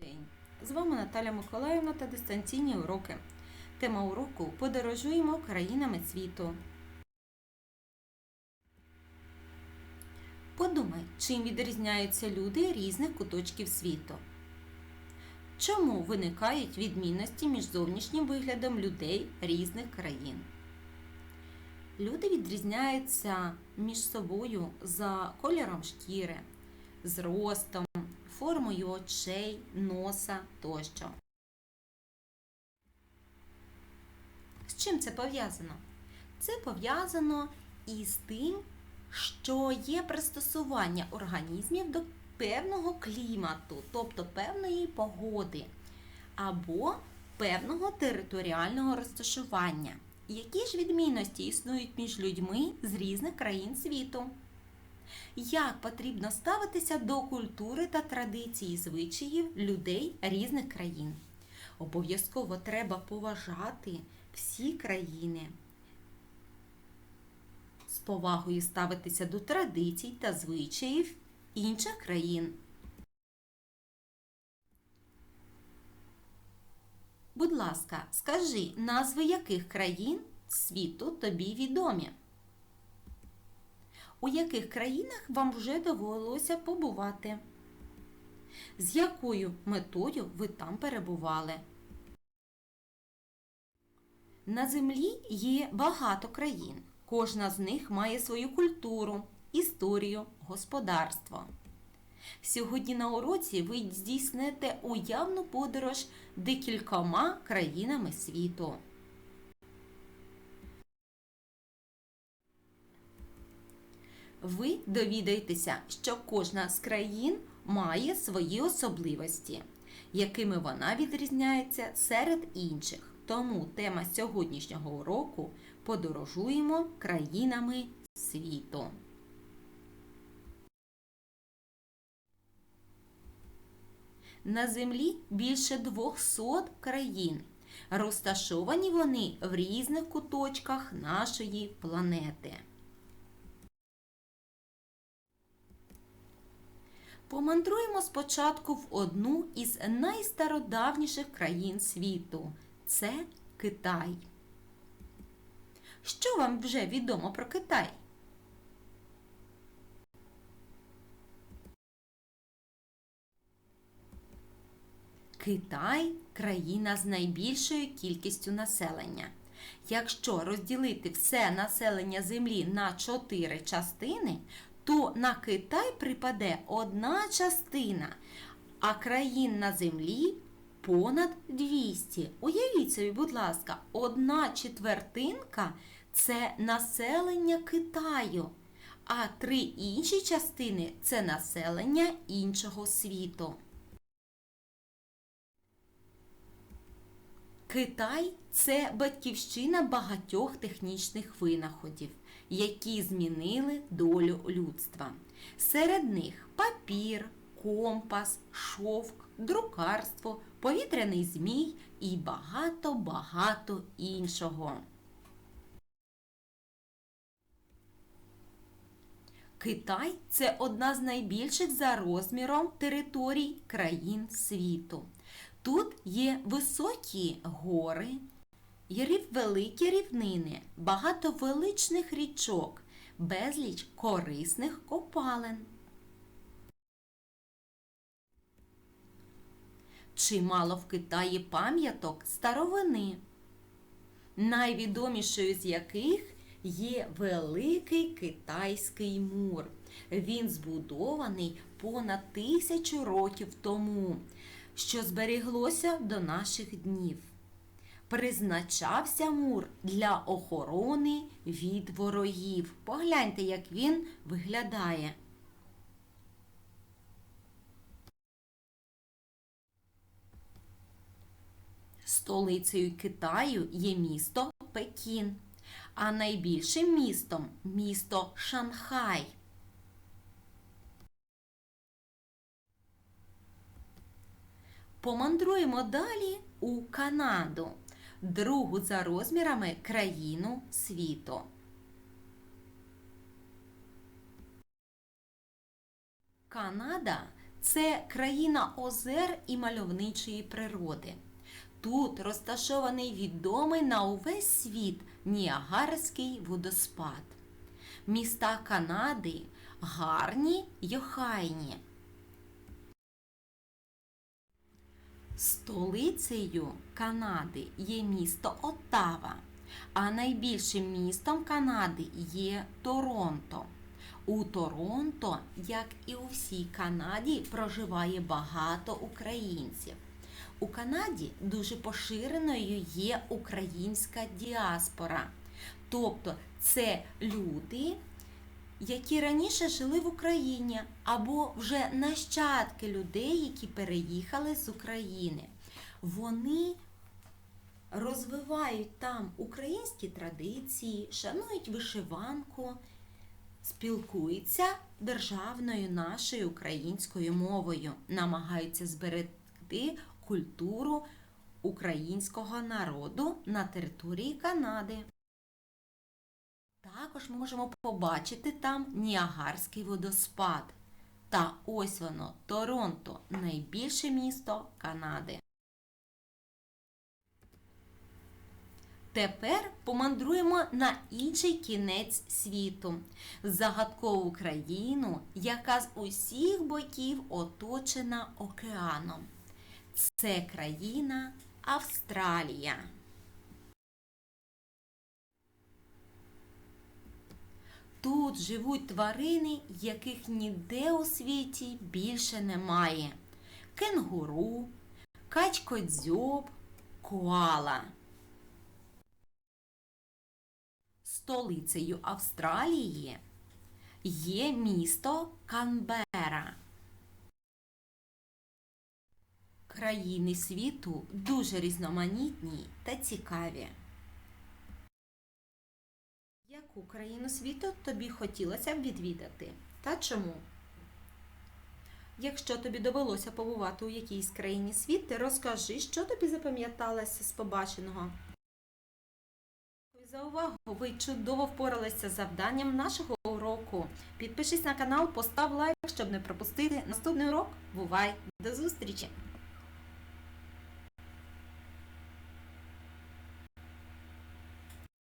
день! З вами Наталя Миколаївна та дистанційні уроки. Тема уроку Подорожуємо країнами світу. Подумай, чим відрізняються люди різних куточків світу. Чому виникають відмінності між зовнішнім виглядом людей різних країн? Люди відрізняються між собою за кольором шкіри, зростом, формою очей, носа тощо. З чим це пов'язано? Це пов'язано із тим, що є пристосування організмів до певного клімату, тобто певної погоди або певного територіального розташування. Які ж відмінності існують між людьми з різних країн світу? Як потрібно ставитися до культури та традицій звичаїв людей різних країн? Обов'язково треба поважати всі країни, з повагою ставитися до традицій та звичаїв інших країн. Будь ласка, скажи, назви яких країн світу тобі відомі? У яких країнах вам вже довелося побувати? З якою метою ви там перебували? На землі є багато країн. Кожна з них має свою культуру, історію, господарство. Сьогодні на уроці ви здійснете уявну подорож декількома країнами світу. Ви довідаєтеся, що кожна з країн має свої особливості, якими вона відрізняється серед інших. Тому тема сьогоднішнього уроку подорожуємо країнами світу. На землі більше 200 країн. Розташовані вони в різних куточках нашої планети. Помандруємо спочатку в одну із найстародавніших країн світу це Китай. Що вам вже відомо про Китай? Китай країна з найбільшою кількістю населення. Якщо розділити все населення Землі на чотири частини, то на Китай припаде одна частина, а країн на землі понад 200. Уявіть собі, будь ласка, одна четвертинка це населення Китаю, а три інші частини це населення іншого світу. Китай це батьківщина багатьох технічних винаходів, які змінили долю людства. Серед них папір, компас, шовк, друкарство, повітряний змій і багато-багато іншого. Китай це одна з найбільших за розміром територій країн світу. Тут є високі гори, є великі рівнини, багато величних річок, безліч корисних копалин. Чимало в Китаї пам'яток старовини, найвідомішою з яких є Великий Китайський мур. Він збудований понад тисячу років тому, що зберіглося до наших днів. Призначався мур для охорони від ворогів. Погляньте, як він виглядає. Столицею Китаю є місто Пекін, а найбільшим містом місто Шанхай. Помандруємо далі у Канаду, другу за розмірами країну світу. Канада Це країна озер і мальовничої природи. Тут розташований відомий на увесь світ Ніагарський водоспад. Міста Канади гарні й охайні. Столицею Канади є місто Оттава, а найбільшим містом Канади є Торонто. У Торонто, як і у всій Канаді, проживає багато українців. У Канаді дуже поширеною є українська діаспора. Тобто це люди, які раніше жили в Україні, або вже нащадки людей, які переїхали з України. Вони розвивають там українські традиції, шанують вишиванку, спілкуються державною нашою українською мовою, намагаються зберегти культуру українського народу на території Канади. Також ми можемо побачити там Ніагарський водоспад. Та ось воно, Торонто, найбільше місто Канади. Тепер помандруємо на інший кінець світу, загадкову країну, яка з усіх боків оточена океаном. Це країна Австралія. Тут живуть тварини, яких ніде у світі більше немає. Кенгуру, качкодзьоб, коала. Столицею Австралії є місто Канбера. Країни світу дуже різноманітні та цікаві. Яку країну світу тобі хотілося б відвідати? Та чому? Якщо тобі довелося побувати у якійсь країні світу, розкажи, що тобі запам'яталося з побаченого. Дякую За увагу! Ви чудово впоралися з завданням нашого уроку. Підпишись на канал, постав лайк, щоб не пропустити наступний урок. Бувай! До зустрічі!